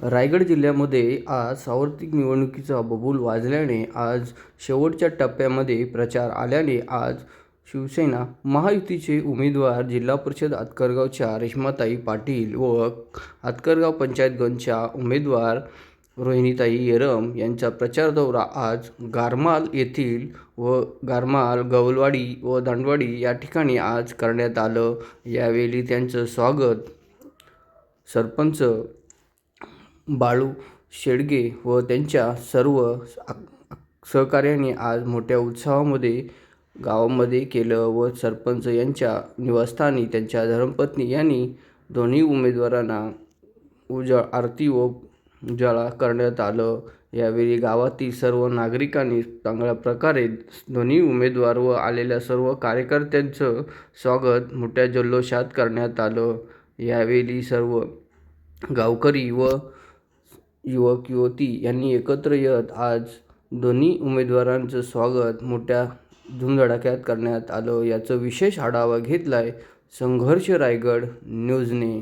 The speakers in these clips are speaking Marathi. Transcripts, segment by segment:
रायगड जिल्ह्यामध्ये आज सार्वत्रिक निवडणुकीचा बबूल वाजल्याने आज शेवटच्या टप्प्यामध्ये प्रचार आल्याने आज शिवसेना महायुतीचे उमेदवार जिल्हा परिषद आतकरगावच्या रेश्माताई पाटील व आतकरगाव पंचायतगंजच्या उमेदवार रोहिणीताई येरम यांचा प्रचार दौरा आज गारमाल येथील व गारमाल गवलवाडी व दांडवाडी या ठिकाणी आज करण्यात आलं. यावेळी त्यांचं स्वागत सरपंच बाळू शेडगे व त्यांच्या सर्व सहकार्याने आज मोठ्या उत्साहामध्ये गावामध्ये केलं व सरपंच यांच्या निवासस्थानी त्यांच्या धर्मपत्नी यांनी दोन्ही उमेदवारांना उजळ आरती व उजाळा करण्यात आलं. यावेळी गावातील सर्व नागरिकांनी चांगल्या प्रकारे दोन्ही उमेदवार व आलेल्या सर्व कार्यकर्त्यांचं स्वागत मोठ्या जल्लोषात करण्यात आलं. यावेळी सर्व गावकरी व युवक युवती यांनी एकत्र येत आज दोन्ही उमेदवारांचं स्वागत मोठ्या धुमधडाक्यात करण्यात आलं. याचं विशेष आढावा घेतला आहे संघर्ष रायगड न्यूजने.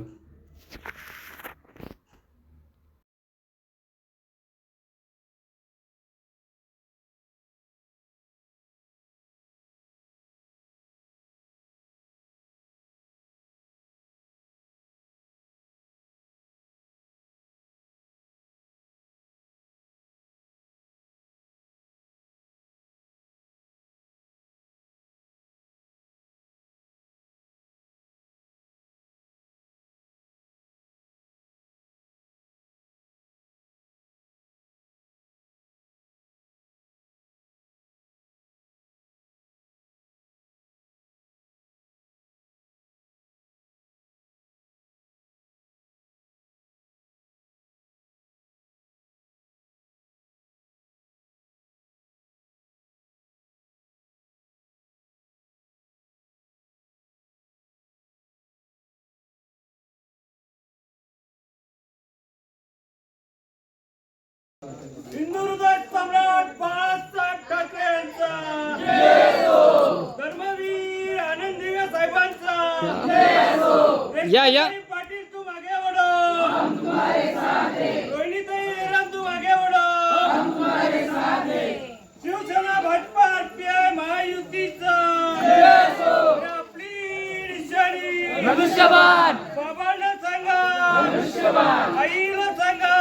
हिंदू हृदय सम्राट बाळासाहेब ठाकरे यांचा. धर्मवीर आनंदी साहेबांचा. या, या. पाटील तू मागे वडो रोहिणीताई एरम तू मागे वडो शिवसेना भाजपा आरपीआय महायुतीचा. ही आपली निशाणी बाबांना सांगा. आईला सांगा.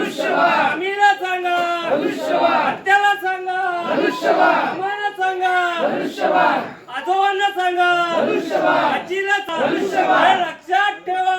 आम्हीला सांगा. हत्याला सांगा. आम्हाला सांगा. आजोबांना सांगा. आजीला सांगा. लक्षात ठेवा.